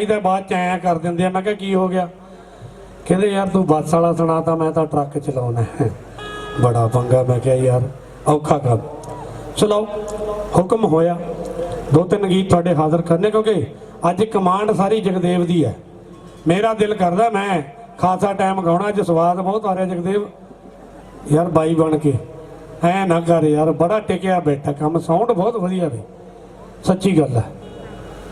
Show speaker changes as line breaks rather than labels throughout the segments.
ਇਹਦੇ ਬਾਅਦ ਚ ਐਂ ਕਰ ਦਿੰਦੇ ਆ। ਮੈਂ ਕਿਹਾ, ਕੀ ਹੋ ਗਿਆ? ਕਹਿੰਦੇ, ਯਾਰ ਤੂੰ ਬੱਸ ਵਾਲਾ ਸੁਣਾਤਾ ਮੈਂ ਤਾਂ ਟਰੱਕ ਚਲਾਉਣਾ ਹੈ। ਬੜਾ ਪੰਗਾ। ਮੈਂ ਕਿਹਾ, ਯਾਰ ਔਖਾ ਕੰਮ। ਚਲੋ ਹੁਕਮ ਹੋਇਆ। ਦੋ ਤਿੰਨ ਗੀਤ ਤੁਹਾਡੇ ਹਾਜ਼ਰ ਕਰਨੇ, ਕਿਉਂਕਿ ਅੱਜ ਕਮਾਂਡ ਸਾਰੀ ਜਗਦੇਵ ਦੀ ਹੈ। ਮੇਰਾ ਦਿਲ ਕਰਦਾ ਮੈਂ ਖਾਸਾ ਟਾਈਮ ਗਾਉਣਾ। ਅੱਜ ਸਵਾਦ ਬਹੁਤ ਆ ਰਿਹਾ ਜਗਦੇਵ। ਯਾਰ ਬਾਈ ਬਣ ਕੇ। ਐ ਨਾ ਕਰ ਯਾਰ, ਬੜਾ ਟਿਕਿਆ ਬੈਠਾ ਕੰਮ। ਸਾਊਂਡ ਬਹੁਤ ਵਧੀਆ ਵੀ। ਸੱਚੀ ਗੱਲ ਹੈ।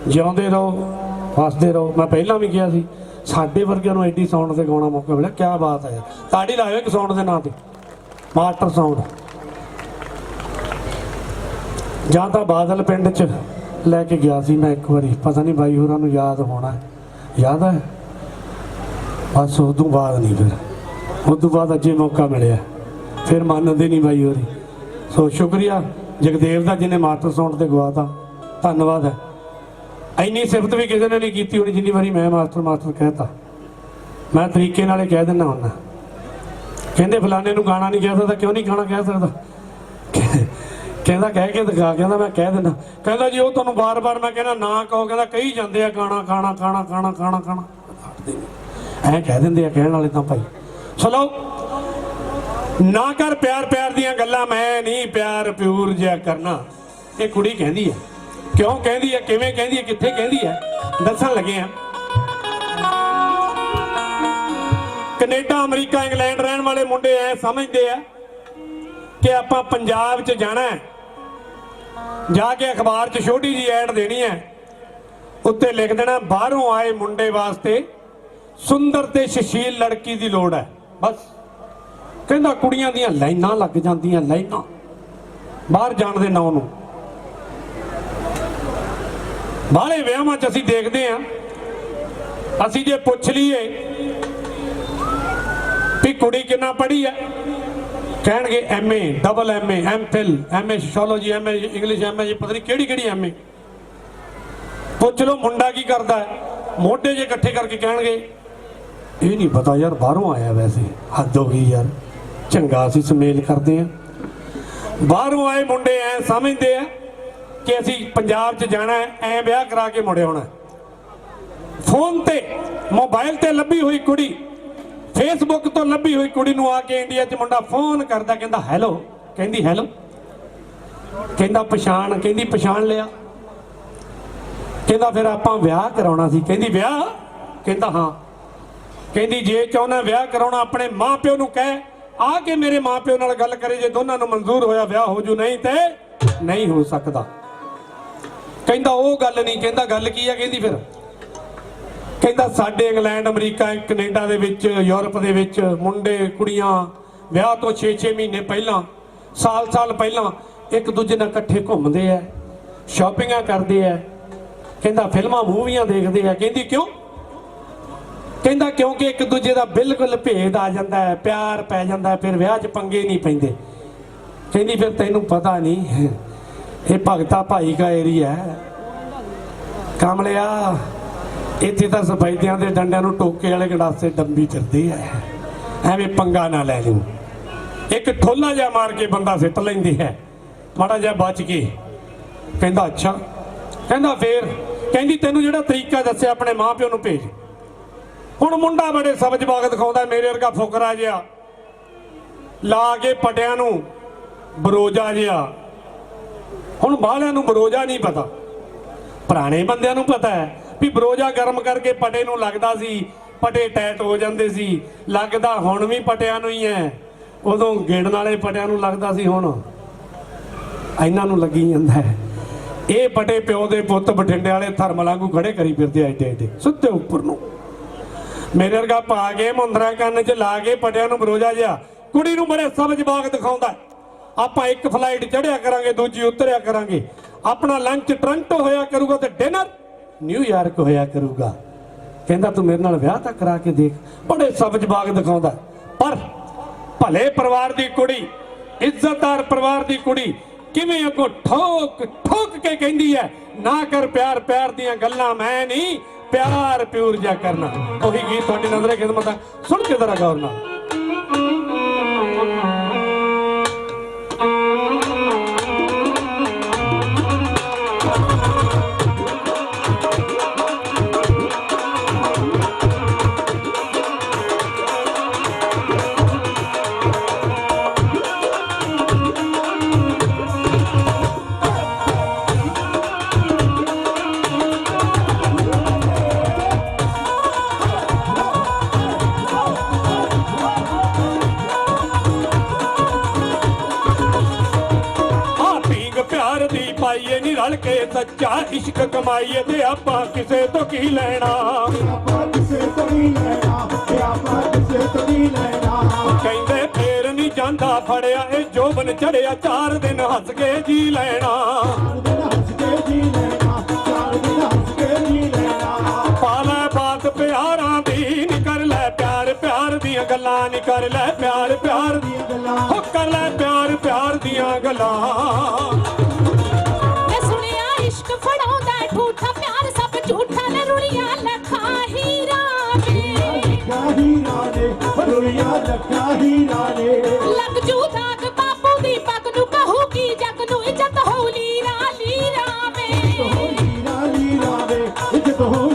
ਜਿਉਂਦੇ ਰਹੋ। ਵਸਦੇ ਰਹੋ। ਮੈਂ ਪਹਿਲਾਂ ਵੀ ਕਿਹਾ ਸੀ, ਸਾਡੇ ਵਰਗਿਆਂ ਨੂੰ ਐਡੀ ਸਾਊਂਡ ਤੇ ਗਾਉਣਾ ਮੌਕਾ ਮਿਲਿਆ ਕੀ ਬਾਤ ਹੈ। ਤਾੜੀ ਲਾਇਓ ਇੱਕ ਸਾਊਂਡ ਦੇ ਨਾਂ ਤੇ, ਮਾਸਟਰ ਸਾਊਂਡ ਜਾਂ ਤਾਂ ਬਾਦਲ ਪਿੰਡ ਚ ਲੈ ਕੇ ਗਿਆ ਸੀ ਮੈਂ ਇੱਕ ਵਾਰੀ, ਪਤਾ ਨਹੀਂ ਬਾਈ ਹੋਰਾਂ ਨੂੰ ਯਾਦ ਹੋਣਾ ਯਾਦ ਹੈ? ਬਸ ਉਦੋਂ ਬਾਅਦ ਨਹੀਂ ਫਿਰ। ਤੋਂ ਬਾਅਦ ਅਜੇ ਮੌਕਾ ਮਿਲਿਆ। ਫਿਰ ਮੰਨਦੇ ਨਹੀਂ ਬਾਈ ਹੋਰੀ। ਸੋ ਸ਼ੁਕਰੀਆ, ਜਗਦੇਵ ਦਾ ਜਿਹਨੇ ਮਾਸਟਰ ਸਾਊਂਡ ਤੇ ਗਵਾਤਾ। ਧੰਨਵਾਦ ਹੈ। ਇੰਨੀ ਸਿਫਤ ਵੀ ਕਿਸੇ ਨੇ ਨਹੀਂ ਕੀਤੀ ਹੋਣੀ, ਜਿੰਨੀ ਵਾਰੀ ਮੈਂ ਮਾਸਟਰ ਮਾਸਟਰ ਕਹਿਤਾ। ਮੈਂ ਤਰੀਕੇ ਨਾਲੇ ਕਹਿ ਦਿੰਦਾ ਹੁੰਦਾ। ਕਹਿੰਦੇ ਫਲਾਣੇ ਨੂੰ ਗਾਣਾ ਨਹੀਂ ਕਹਿ ਸਕਦਾ, ਕਿਉਂ ਨਹੀਂ ਗਾਣਾ ਕਹਿ ਸਕਦਾ? ਕਹਿੰਦਾ ਕਹਿ ਕੇ ਦਿਖਾ, ਕਹਿੰਦਾ ਮੈਂ ਕਹਿ ਦਿੰਦਾ। ਕਹਿੰਦਾ ਜੀ, ਉਹ ਤੁਹਾਨੂੰ ਬਾਰ-ਬਾਰ ਮੈਂ ਕਹਿੰਦਾ, ਨਾ ਕਹੋ, ਕਹਿੰਦਾ ਕਹੀ ਜਾਂਦੇ ਆ ਗਾਣਾ ਖਾਣਾ ਖਾਣਾ ਖਾਣਾ ਖਾਣਾ ਖਾਣਾ ਐ ਕਹਿ ਦਿੰਦੇ ਆ ਕਹਿਣ ਵਾਲੇ ਤਾਂ ਭਾਈ। ਚਲੋ ਨਾ ਕਰ ਪਿਆਰ ਪਿਆਰ ਦੀਆਂ ਗੱਲਾਂ, ਮੈਂ ਨਹੀਂ ਪਿਆਰ ਪਿਊਰ ਜਿਆ ਕਰਨਾ। ਇਹ ਕੁੜੀ ਕਹਿੰਦੀ ਹੈ ਕਿਉਂ ਕਹਿੰਦੀ ਹੈ, ਕਿਵੇਂ ਕਹਿੰਦੀ ਹੈ, ਕਿੱਥੇ ਕਹਿੰਦੀ ਹੈ? ਦੱਸਣ ਲੱਗੇ ਆ ਕੈਨੇਡਾ, ਅਮਰੀਕਾ, ਇੰਗਲੈਂਡ ਰਹਿਣ ਵਾਲੇ ਮੁੰਡੇ ਐ ਸਮਝਦੇ ਆ ਕਿ ਆਪਾਂ ਪੰਜਾਬ 'ਚ ਜਾਣਾ ਹੈ ਜਾ ਕੇ ਅਖਬਾਰ 'ਚ ਛੋਟੀ ਜੀ ਐਡ ਦੇਣੀ ਹੈ ਉੱਤੇ ਲਿਖ ਦੇਣਾ, ਬਾਹਰੋਂ ਆਏ ਮੁੰਡੇ ਵਾਸਤੇ ਸੁੰਦਰ ਤੇ ਸੁਸ਼ੀਲ ਲੜਕੀ ਦੀ ਲੋੜ ਹੈ ਬਸ। ਕਹਿੰਦਾ ਕੁੜੀਆਂ ਦੀਆਂ ਲਾਈਨਾਂ ਲੱਗ ਜਾਂਦੀਆਂ, ਲਾਈਨਾਂ। ਬਾਹਰ ਜਾਣ ਦੇ ਨਾਂ ਨੂੰ। ਬਾਹਲੇ ਵਿਆਹਾਂ 'ਚ ਅਸੀਂ ਦੇਖਦੇ ਆ ਅਸੀਂ ਜੇ ਪੁੱਛ ਲਈਏ ਵੀ ਕੁੜੀ ਕਿੰਨਾ ਪੜ੍ਹੀ ਹੈ, ਕਹਿਣਗੇ MA double MA MPhil MA sociology MA English MA ਜੀ ਪਤਾ ਨਹੀਂ ਕਿਹੜੀ ਕਿਹੜੀ ਐਮਏ ਪੁੱਛ ਲਓ ਮੁੰਡਾ ਕੀ ਕਰਦਾ ਹੈ, ਮੋਢੇ ਜੇ ਇਕੱਠੇ ਕਰਕੇ ਕਹਿਣਗੇ, ਇਹ ਨਹੀਂ ਪਤਾ ਯਾਰ ਬਾਹਰੋਂ ਆਇਆ ਵੈਸੇ, ਹੱਦ ਹੋ ਗਈ ਯਾਰ, ਚੰਗਾ ਅਸੀਂ ਸਮੇਲ ਕਰਦੇ ਆ ਬਾਹਰੋਂ ਆਏ ਮੁੰਡੇ ਐ ਸਮਝਦੇ ਆ ਕਿ ਅਸੀਂ ਪੰਜਾਬ 'ਚ ਜਾਣਾ ਹੈ, ਐ ਵਿਆਹ ਕਰਾ ਕੇ ਮੁੜੇ ਆਉਣਾ ਫੋਨ ਤੇ, ਮੋਬਾਈਲ ਤੇ ਲੱਭੀ ਹੋਈ ਕੁੜੀ ਫੇਸਬੁੱਕ ਤੋਂ ਲੱਭੀ ਹੋਈ ਕੁੜੀ ਨੂੰ ਆ ਕੇ ਇੰਡੀਆ 'ਚ ਮੁੰਡਾ ਫੋਨ ਕਰਦਾ, ਕਹਿੰਦਾ ਹੈਲੋ ਕਹਿੰਦੀ ਹੈਲੋ ਕਹਿੰਦਾ, ਪਛਾਣ, ਕਹਿੰਦੀ, ਪਛਾਣ ਲਿਆ। ਕਹਿੰਦਾ, ਫਿਰ ਆਪਾਂ ਵਿਆਹ ਕਰਾਉਣਾ ਸੀ। ਕਹਿੰਦੀ, ਵਿਆਹ? ਕਹਿੰਦਾ, ਹਾਂ। ਕਹਿੰਦੀ, ਜੇ ਚਾਹੁੰਦਾ ਵਿਆਹ ਕਰਾਉਣਾ, ਆਪਣੇ ਮਾਪਿਓ ਨੂੰ ਕਹਿ, ਆ ਕੇ ਮੇਰੇ ਮਾਪਿਓ ਨਾਲ ਗੱਲ ਕਰੇ, ਜੇ ਦੋਨਾਂ ਨੂੰ ਮਨਜ਼ੂਰ ਹੋਇਆ ਵਿਆਹ ਹੋ ਜੂ, ਨਹੀਂ ਤੇ ਨਹੀਂ ਹੋ ਸਕਦਾ। ਕਹਿੰਦਾ ਉਹ ਗੱਲ ਨਹੀਂ, ਕਹਿੰਦਾ ਗੱਲ ਕੀ ਆ ਕਹਿੰਦੀ ਫਿਰ? ਕਹਿੰਦਾ ਸਾਡੇ ਇੰਗਲੈਂਡ, ਅਮਰੀਕਾ, ਕੈਨੇਡਾ ਦੇ ਵਿੱਚ, ਯੂਰਪ ਦੇ ਵਿੱਚ ਮੁੰਡੇ, ਕੁੜੀਆਂ ਵਿਆਹ ਤੋਂ 6-6 ਮਹੀਨੇ ਪਹਿਲਾਂ ਸਾਲ-ਸਾਲ ਪਹਿਲਾਂ ਇੱਕ ਦੂਜੇ ਨਾਲ ਇਕੱਠੇ ਘੁੰਮਦੇ ਆ, ਸ਼ਾਪਿੰਗਾਂ ਕਰਦੇ ਆ। ਕਹਿੰਦਾ ਫਿਲਮਾਂ, ਮੂਵੀਆਂ ਦੇਖਦੇ ਆ। ਕਹਿੰਦੀ ਕਿਉਂ? ਕਹਿੰਦਾ ਕਿਉਂਕਿ ਇੱਕ ਦੂਜੇ ਦਾ ਬਿਲਕੁਲ ਭੇਦ ਆ ਜਾਂਦਾ ਹੈ, ਪਿਆਰ ਪੈ ਜਾਂਦਾ ਫਿਰ ਵਿਆਹ 'ਚ ਪੰਗੇ ਨਹੀਂ ਪੈਂਦੇ। ਕਹਿੰਦੀ ਫਿਰ ਤੈਨੂੰ ਪਤਾ ਨਹੀਂ ਇਹ ਭਗਤਾ ਭਾਈ ਦਾ ਏਰੀਆ ਹੈ। ਕਮਲਿਆ, ਇੱਥੇ ਤਾਂ ਸਫੈਦਿਆਂ ਦੇ ਡੰਡਿਆਂ ਨੂੰ ਟੋਕੇ ਵਾਲੇ ਗੜਾਸੇ ਡੰਬੀ ਫਿਰਦੇ ਆ। ਐਵੇਂ ਪੰਗਾ ਨਾ ਲੈ ਲੂ ਇੱਕ ਠੋਲਾ ਜਿਹਾ ਮਾਰ ਕੇ ਬੰਦਾ ਸਿੱਟ ਲੈਂਦੀ ਹੈ ਮਾੜਾ ਜਿਹਾ ਬਚ ਕੇ। ਕਹਿੰਦਾ, ਅੱਛਾ। ਕਹਿੰਦਾ, ਫੇਰ। ਕਹਿੰਦੀ, ਤੈਨੂੰ ਜਿਹੜਾ ਤਰੀਕਾ ਦੱਸਿਆ ਆਪਣੇ ਮਾਪਿਓ ਨੂੰ ਭੇਜ। ਹੁਣ ਮੁੰਡਾ ਬੜੇ ਸਬਜ ਬਾਗ ਦਿਖਾਉਂਦਾ ਮੇਰੇ ਵਰਗਾ ਫੁਕਰਾ ਜਿਹਾ। ਲਾ ਕੇ ਪਟਿਆਂ ਨੂੰ ਬਰੋਜਾ ਜਿਹਾ। ਹੁਣ ਬਾਹਲਿਆਂ ਨੂੰ ਬਰੋਜਾ ਨਹੀਂ ਪਤਾ। ਪੁਰਾਣੇ ਬੰਦਿਆਂ ਨੂੰ ਪਤਾ ਹੈ ਵੀ ਬਰੋਜਾ ਗਰਮ ਕਰਕੇ ਪਟੇ ਨੂੰ ਲੱਗਦਾ ਸੀ, ਪਟੇ ਟੈਟ ਹੋ ਜਾਂਦੇ ਸੀ, ਲੱਗਦਾ ਹੁਣ ਵੀ ਪਟਿਆਂ ਨੂੰ ਹੀ ਹੈ। ਉਦੋਂ ਗਿੜਨ ਵਾਲੇ ਪਟਿਆਂ ਨੂੰ ਲੱਗਦਾ ਸੀ, ਹੁਣ ਇਹਨਾਂ ਨੂੰ ਲੱਗੀ ਜਾਂਦਾ ਹੈ। ਇਹ ਪਟੇ ਪਿਓ ਦੇ ਪੁੱਤ ਬਠਿੰਡੇ ਵਾਲੇ ਥਰਮਲ ਵਾਂਗੂ ਖੜੇ ਕਰੀ ਫਿਰਦੇ ਆ ਏਡੇ ਸੁੱਤੇ ਉੱਪਰ ਨੂੰ। ਮੇਰੇ ਵਰਗਾ ਪਾ ਕੇ ਮੁੰਦਰਾ ਕੰਨ 'ਚ ਲਾ ਕੇ ਪਟਿਆਂ ਨੂੰ ਬਰੋਜਾ ਜਿਹਾ, ਕੁੜੀ ਨੂੰ ਬੜੇ ਸਬਜ਼ ਬਾਗ ਦਿਖਾਉਂਦਾ ਆਪਾਂ ਇੱਕ ਫਲਾਈਟ ਚੜਿਆ ਕਰਾਂਗੇ, ਦੂਜੀ ਉਤਰਿਆ ਕਰਾਂਗੇ। ਆਪਣਾ ਲੰਚ ਟ੍ਰਾਂਟੋ ਹੋਇਆ ਕਰੂਗਾ ਤੇ ਡਿਨਰ ਨਿਊਯਾਰਕ ਹੋਇਆ ਕਰੂਗਾ। ਕਹਿੰਦਾ, ਤੂੰ ਮੇਰੇ ਨਾਲ ਵਿਆਹ ਤਾਂ ਕਰਾ ਕੇ ਦੇਖ। ਬੜੇ ਸਬਜ ਬਾਗ ਦਿਖਾਉਂਦਾ। ਪਰ ਭਲੇ ਪਰਿਵਾਰ ਦੀ ਕੁੜੀ, ਇੱਜ਼ਤਦਾਰ ਪਰਿਵਾਰ ਦੀ ਕੁੜੀ ਕਿਵੇਂ ਅੱਗੋਂ ਠੋਕ ਠੋਕ ਕੇ ਕਹਿੰਦੀ ਹੈ, ਨਾ ਕਰ ਪਿਆਰ ਪਿਆਰ ਦੀਆਂ ਗੱਲਾਂ ਮੈਂ ਨਹੀਂ, ਪਿਆਰ ਪਿਉਰ ਜਾ ਕਰਨਾ। ਉਹੀ ਗੀਤ ਤੁਹਾਡੀ ਨਜ਼ਰੇ ਖਿਦਮਤ ਹੈ ਸੁਣ ਕੇ ਜ਼ਰਾ ਗੌਰ ਨਾਲ। ਕੇ ਸੱਚਾ ਇਸ਼ਕ ਕਮਾਈਏ ਤੇ ਆਪਾਂ ਕਿਸੇ ਤੋਂ ਕੀ ਲੈਣਾ?
ਆਪਾਂ ਕਿਸੇ ਤੋਂ ਨਹੀਂ ਲੈਣਾ ਤੇ ਆਪਾਂ ਕਿਸੇ ਤੋਂ ਨਹੀਂ ਲੈਣਾ
ਕਹਿੰਦੇ ਫੇਰ ਨਹੀਂ ਜਾਂਦਾ ਫੜਿਆ, ਇਹ ਜੋਬਨ ਚੜਿਆ, ਚਾਰ ਦਿਨ ਹੱਸ ਕੇ ਜੀ ਲੈਣਾ।
ਚਾਰ ਦਿਨ ਹੱਸ ਕੇ ਜੀ ਲੈਣਾ ਚਾਰ ਦਿਨ ਹੱਸ ਕੇ ਜੀ ਲੈਣਾ
ਪਾਲੇ ਬਾਤ ਪਿਆਰਾਂ ਦੀ ਨੀ ਕਰ ਲੈ ਪਿਆਰ ਪਿਆਰ ਦੀਆਂ ਗੱਲਾਂ ਨੀ ਕਰ ਲੈ ਪਿਆਰ ਪਿਆਰ
ਦੀਆਂ ਗੱਲਾਂ।
ਹੋ ਕਰ ਲੈ
ਰੁਈਆ ਲੱਖਾਂ ਹੀਰਾ ਨੇ।
ਲੱਗ ਜੂ ਦਾਗ ਬਾਪੂ ਦੀ ਪੱਗ ਨੂੰ ਕਹੂਗੀ ਜੱਗ ਨੂੰ ਇੱਜ਼ਤ ਹੋ ਲੀਰਾ ਲੀਰਾ ਵੇ
ਹੀਰਾ ਹੀਰਾ ਵੇ ਇੱਜ਼ਤ ਹੋ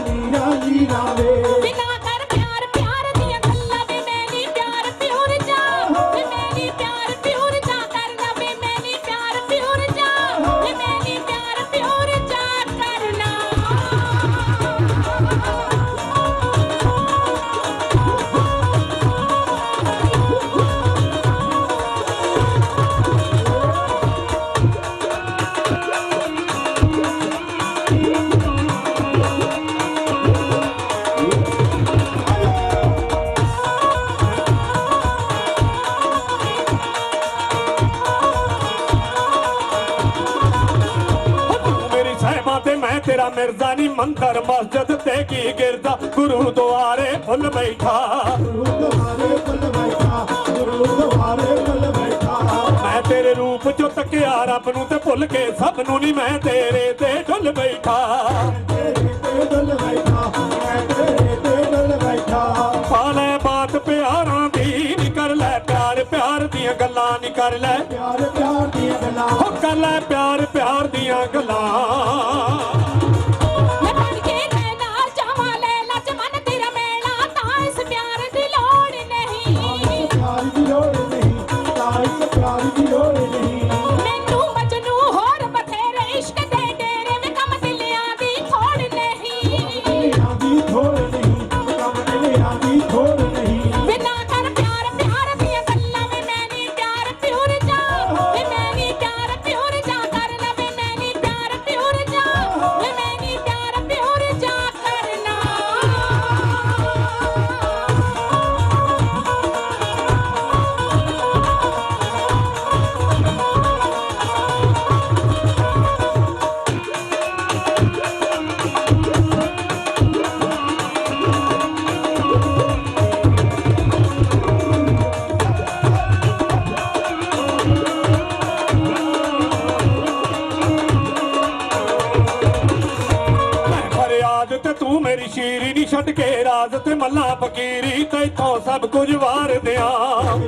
ਤੇਰਾ ਮਿਰਜ਼ਾ ਨਹੀਂ ਮੰਦਰ ਮਸਜਿਦ ਤੇ ਕੀ ਗਿਰਦਾ? ਗੁਰੂ ਦੁਆਰੇ ਫੁੱਲ ਬੈਠਾ।
ਗੁਰੂ ਦੁਆਰੇ ਫੁੱਲ ਬੈਠਾ ਗੁਰੂ ਦੁਆਰੇ ਫੁੱਲ ਬੈਠਾ
ਮੈਂ ਤੇਰੇ ਰੂਪ ਚੋਂ ਤੱਕਿਆ ਰੱਬ ਨੂੰ ਤੇ ਭੁੱਲ ਕੇ ਸਭ ਨੂੰ ਨਹੀਂ ਮੈਂ ਤੇਰੇ ਤੇ ਢੁੱਲ ਬੈਠਾ
ਤੇਰੇ ਤੇ ਦਿਲ ਬੈਠਾ ਮੈਂ ਤੇਰੇ ਤੇ ਦਿਲ ਬੈਠਾ।
ਪਾਲੇ ਬਾਤ ਪਿਆਰਾਂ ਦੀ ਨੀ ਕਰ ਲੈ ਪਿਆਰ ਪਿਆਰ ਦੀਆਂ ਗੱਲਾਂ ਨੀ ਕਰ ਲੈ।
ਪਿਆਰ ਪਿਆਰ ਦੀਆਂ ਗੱਲਾਂ।
ਹੋ ਕਰ ਲੈ ਪਿਆਰ ਪਿਆਰ ਦੀਆਂ ਗੱਲਾਂ।
ਕੇ
ਰਾਜ਼ ਤੇ ਮੱਲਾ ਫਕੀਰੀ ਤੈਥੋਂ ਸਭ ਕੁਝ ਵਾਰ ਦਿਆਂ।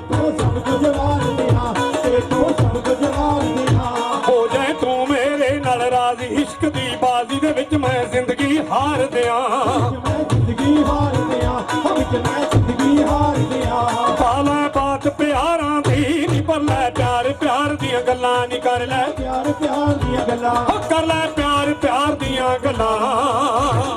ਤੂੰ ਸਭ ਕੁਝ ਵਾਰ ਦਿਆਂ ਤੇ ਤੂੰ ਸਭ ਕੁਝ ਵਾਰ ਦਿਆਂ।
ਹੋ ਜਾਏ ਤੂੰ ਮੇਰੇ ਨਾਲ ਰਾਜ਼ੀ ਇਸ਼ਕ ਦੀ ਬਾਜ਼ੀ ਦੇ ਵਿੱਚ ਮੈਂ ਜ਼ਿੰਦਗੀ ਹਾਰ ਦਿਆਂ।
ਮੈਂ ਜ਼ਿੰਦਗੀ ਹਾਰ ਦਿਆਂ ਵਿੱਚ ਮੈਂ ਜ਼ਿੰਦਗੀ ਹਾਰ ਦਿਆਂ।
ਪਾਲਾ ਬਾਤ ਪਿਆਰਾਂ ਦੀ ਨੀ ਪਰ ਲੈ ਪਿਆਰ ਪਿਆਰ ਦੀਆਂ ਗੱਲਾਂ ਨੀ ਕਰ ਲੈ।
ਪਿਆਰ ਪਿਆਰ ਦੀਆਂ ਗੱਲਾਂ।
ਕਰ ਲੈ ਪਿਆਰ ਪਿਆਰ ਦੀਆਂ ਗੱਲਾਂ।